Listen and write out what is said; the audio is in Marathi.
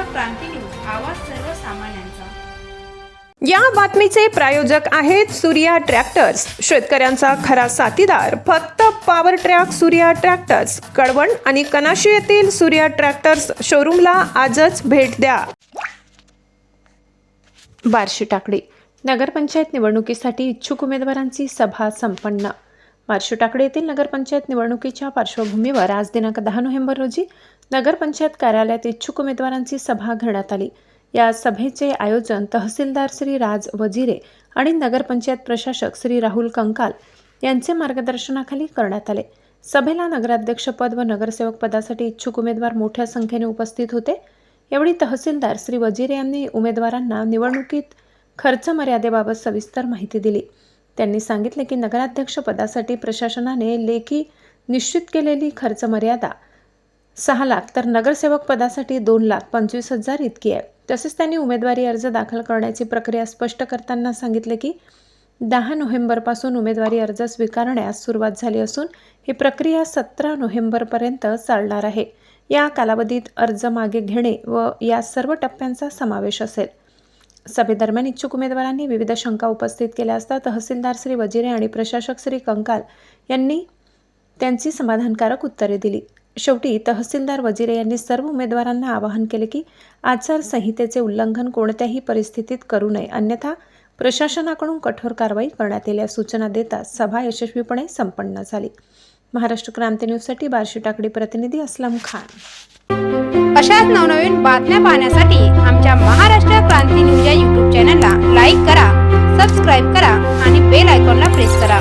क्रांती न्यूज आवाज सर्वसामान्यांचा. या बातमीचे प्रायोजक आहेत सूर्या ट्रॅक्टर्स. शेतकऱ्यांचा खरा साथीदार. फक्त power track Surya tractors Kalwan आणि कनाशी येथील सूर्या ट्रॅक्टर्स शोरूमला आजच भेट द्या. बार्शी टाकडी नगरपंचायत निवडणुकीसाठी इच्छुक उमेदवारांची सभा संपन्न. बार्शी टाकडी येथील नगरपंचायत निवडणुकीच्या पार्श्वभूमीवर आज दिनांक दहा नोव्हेंबर रोजी नगरपंचायत कार्यालयात इच्छुक उमेदवारांची सभा घेण्यात आली. या सभेचे आयोजन तहसीलदार श्री राज वजिरे आणि नगरपंचायत प्रशासक श्री राहुल कंकाल यांचे मार्गदर्शनाखाली करण्यात आले. सभेला नगराध्यक्षपद व नगरसेवक पदासाठी इच्छुक उमेदवार मोठ्या संख्येने उपस्थित होते. यावेळी तहसीलदार श्री वजिरे यांनी उमेदवारांना निवडणुकीत खर्च मर्यादेबाबत सविस्तर माहिती दिली. त्यांनी सांगितले की नगराध्यक्ष पदासाठी प्रशासनाने लेखी निश्चित केलेली खर्च मर्यादा सहा लाख तर नगरसेवक पदासाठी दोन लाख पंचवीस हजार इतकी आहे. तसेच त्यांनी उमेदवारी अर्ज दाखल करण्याची प्रक्रिया स्पष्ट करताना सांगितले की दहा नोव्हेंबरपासून उमेदवारी अर्ज स्वीकारण्यास सुरुवात झाली असून ही प्रक्रिया सतरा नोव्हेंबरपर्यंत चालणार आहे. या कालावधीत अर्ज मागे घेणे व या सर्व टप्प्यांचा समावेश असेल. सभेदरम्यान इच्छुक उमेदवारांनी विविध शंका उपस्थित केल्या असता तहसीलदार श्री वजिरे आणि प्रशासक श्री कंकाल यांनी त्यांची समाधानकारक उत्तरे दिली. शेवटी तहसीलदार वजिरे यांनी सर्व उमेदवारांना आवाहन केले की आचारसंहितेचे उल्लंघन कोणत्याही परिस्थितीत करू नये. अन्यथा प्रशासनाकडून कठोर कारवाई करण्यात येईल सूचना देताच सभा यशस्वीपणे संपन्न झाली. महाराष्ट्र क्रांती न्यूजसाठी बार्शी टाकडी प्रतिनिधी असलम खान. अशाच नवनवीन बातम्या पाहण्यासाठी आमच्या महाराष्ट्र क्रांती न्यूज या युट्यूब चॅनलला लाईक करा सबस्क्राईब करा आणि बेल आयकॉनला प्रेस करा.